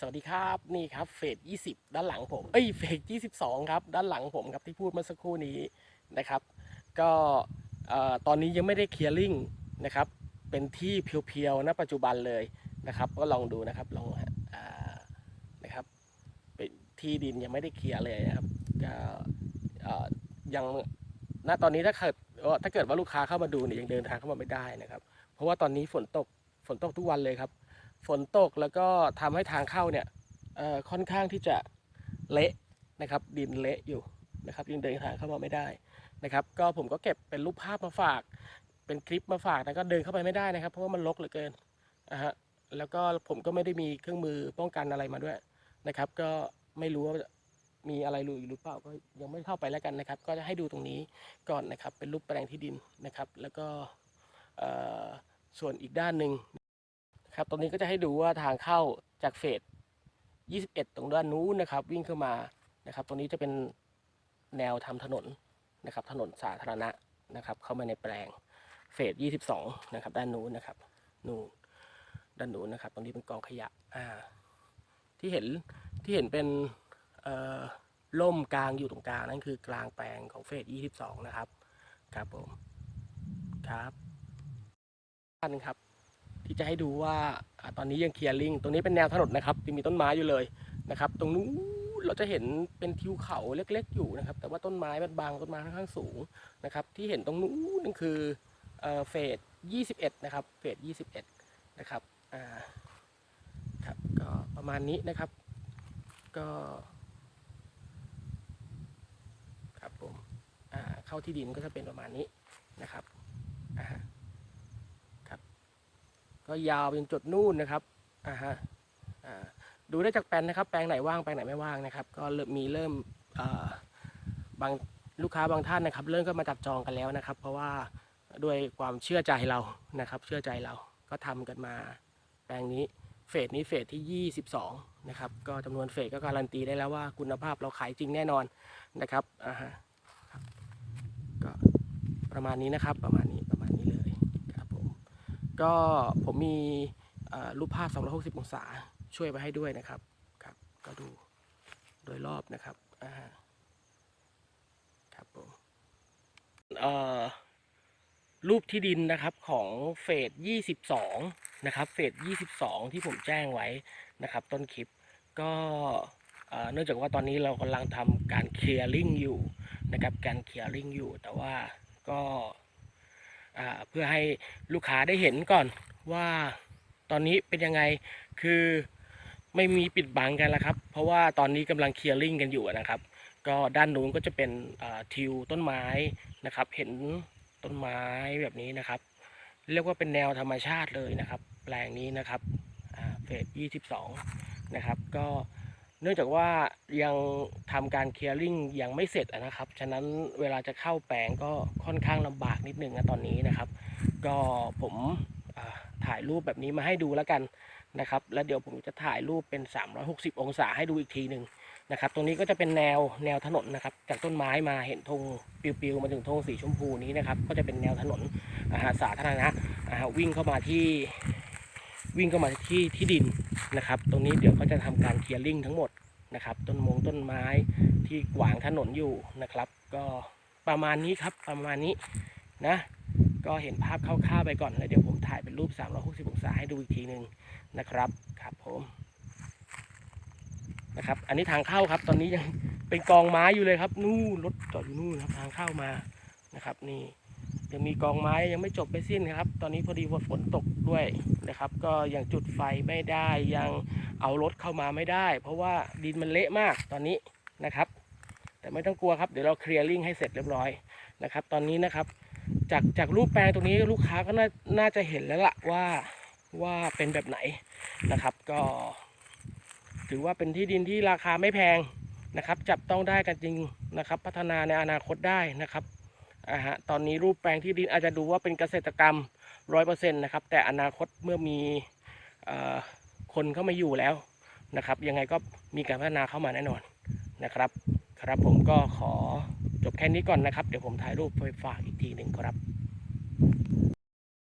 สวัสดีครับนี่ครับเฟส20ด้านหลังผมเอ้ยเฟส22ครับด้านหลังผมครับที่พูดเมื่อสักครู่นี้นะครับ ก็ตอนนี้ยังไม่ได้เคลียร์ลิงนะครับเป็นที่เพียวๆณปัจจุบันเลยนะครับ ก็ลองดูนะครับลองอนะครับเป็นที่ดินยังไม่ได้เคลียร์เลยนะครับก็ยังณตอนนี้ถ้าเกิดถ้าเกิดว่าลูกค้าเข้ามาดูเนี่ยยังเดินทางเข้ามาไม่ได้นะครับ เพราะว่าตอนนี้ฝนตกฝนตกทุกวันเลยครับ ฝนตกแล้วก็ทำให้ทางเข้าเนี่ยค่อนข้างที่จะเละนะครับ ดินเละอยู่นะครับยังเดินทางเข้ามาไม่ได้นะครับ ก็ผมก็เก็บเป็นรูปภาพมาฝาก เป็นคลิปมาฝากนะก็เดินเข้าไปไม่ได้นะครับ เพราะว่ามันรกเหลือเกินนะฮะแล้วก็ผมก็ไม่ได้มีเครื่องมือป้องกันอะไรมาด้วยนะครับ ก็ไม่รู้ว่ามีอะไรอยู่หรือเปล่าก็ยังไม่เข้าไปแล้วกันนะครับ ก็จะให้ดูตรงนี้ก่อนนะครับ เป็นรูปแปลงที่ดินนะครับ แล้วก็ส่วนอีกด้านหนึ่ง ครับตรงนี้ก็จะให้ดูว่าทางเข้าจากเฟส 21 ตรงด้านนู้นนะครับ วิ่งเข้ามานะครับ ตรงนี้จะเป็นแนวทำถนนนะครับ ถนนสาธารณะนะครับ เข้ามาในแปลงเฟส 22 นะครับ ด้านนู้นนะครับนู่นด้านนู้นนะครับ ตรงนี้เป็นกองขยะอ่าที่เห็นที่เห็นเป็นเอ่อล่มกลางอยู่ตรงกลางนั่นคือกลางแปลงของเฟส 22 นะครับ ครับผม ครับท่านครับ ที่จะให้ดูว่าตอนนี้ยังเคลียร์ลิงตรงนี้เป็นแนวถนนนะครับยังมีต้นไม้อยู่เลยนะครับ ตรงนู้นเราจะเห็นเป็นทิวเขาเล็กๆ อยู่นะครับ แต่ว่าต้นไม้มันบางต้นไม้ค่อนข้างสูงนะครับ ที่เห็นตรงนู้นนั่นคือเอ่อเฟส21 นะครับเฟส21 นะครับอ่าครับก็ประมาณนี้นะครับ ก็ครับผมอ่าเข้าที่ดินก็จะเป็นประมาณนี้นะครับอ่า ก็ยาวเป็นจุดนู่นนะครับอ่าฮะอ่าดูได้จากแปลนนะครับ แปลงไหนว่างแปลงไหนไม่ว่างนะครับ ก็เริ่มมีเริ่มบางลูกค้าบางท่านนะครับ เริ่มก็มาจับจองกันแล้วนะครับ เพราะว่าด้วยความเชื่อใจเรานะครับ เชื่อใจเราก็ทำกันมา แปลงนี้เฟสนี้เฟสที่ 22 นะครับ ก็จำนวนเฟสก็การันตีได้แล้วว่าคุณภาพเราขายจริงแน่นอนนะครับอ่าฮะก็ประมาณนี้นะครับประมาณนี้ประมาณนี้เลย ก็ผมมีรูปภาพ 360 องศาช่วยไว้ให้ด้วยนะครับครับ ก็ดูโดยรอบนะครับอ่าครับผมเอ่อรูปที่ดินนะครับของเฟส 22 นะครับ เฟส 22 ที่ผมแจ้งไว้นะครับ ต้นคลิปก็เนื่องจากว่าตอนนี้เรากำลังทำการเคลียร์ลิงอยู่นะครับ การเคลียร์ลิงอยู่แต่ว่าก็ เพื่อให้ลูกค้าได้เห็นก่อนว่าตอนนี้เป็นยังไงคือไม่มีปิดบังกันแล้วครับ เพราะว่าตอนนี้กำลังเคลียร์ลิงกันอยู่นะครับ ก็ด้านนู้นก็จะเป็นทิวต้นไม้นะครับ เห็นต้นไม้แบบนี้นะครับ เรียกว่าเป็นแนวธรรมชาติเลยนะครับ แปลงนี้นะครับอ่าเฟส22นะครับ ก็เนื่องจากว่า ยังทำการเคลียร์ลิงยังไม่เสร็จนะครับ ฉะนั้นเวลาจะเข้าแปลงก็ค่อนข้างลำบากนิดนึงนะตอนนี้นะครับ ก็ผมถ่ายรูปแบบนี้มาให้ดูแล้วกันนะครับ แล้วเดี๋ยวผมจะถ่ายรูปเป็น 360 องศาให้ดูอีกทีหนึ่งนะครับ ตรงนี้ก็จะเป็นแนวแนวถนนนะครับ จากต้นไม้มาเห็นธงปิวๆมาถึงธงสีชมพูนี้นะครับ ก็จะเป็นแนวถนนอ่าสาธารณะวิ่งเข้ามาที่วิ่งเข้ามาที่ที่ดินนะครับ ตรงนี้เดี๋ยวก็จะทำการเคลียร์ลิงทั้งหมด นะครับ ต้นมงต้นไม้ที่ขวางถนนอยู่นะครับ ก็ประมาณนี้ครับประมาณนี้นะก็เห็นภาพคร่าวๆไปก่อนแล้วเดี๋ยวผมถ่ายเป็นรูป 360 องศาให้ดูอีกทีหนึ่งนะครับครับผมนะครับอันนี้ทางเข้าครับ ตอนนี้ยังเป็นกองไม้อยู่เลยครับ นู่นรถจอดอยู่นู่นครับทางเข้ามานะครับนี่ ยังมีกองไม้ยังไม่จบไม่สิ้นครับ ตอนนี้พอดีว่าฝนตกด้วยนะครับ ก็ยังจุดไฟไม่ได้ยังเอารถเข้ามาไม่ได้ เพราะว่าดินมันเละมากตอนนี้นะครับ แต่ไม่ต้องกลัวครับเดี๋ยวเราเคลียร์ลิงให้เสร็จเรียบร้อยนะครับ ตอนนี้นะครับจากจากรูปแปลงตรงนี้ลูกค้าก็น่าน่าจะเห็นแล้วล่ะว่าว่าเป็นแบบไหนนะครับ ก็ถือว่าเป็นที่ดินที่ราคาไม่แพงนะครับ จับต้องได้กันจริงนะครับ พัฒนาในอนาคตได้นะครับ อ่าฮะตอนนี้รูปแปลงที่ดินอาจจะดูว่าเป็นเกษตรกรรมร้อยเปอร์เซ็นต์นะครับ แต่อนาคตเมื่อมีอคนเข้ามาอยู่แล้วนะครับ ยังไงก็มีการพัฒนาเข้ามาแน่นอนนะครับ ครับผมก็ขอจบแค่นี้ก่อนนะครับ เดี๋ยวผมถ่ายรูปไปฝากอีกทีหนึ่งครับ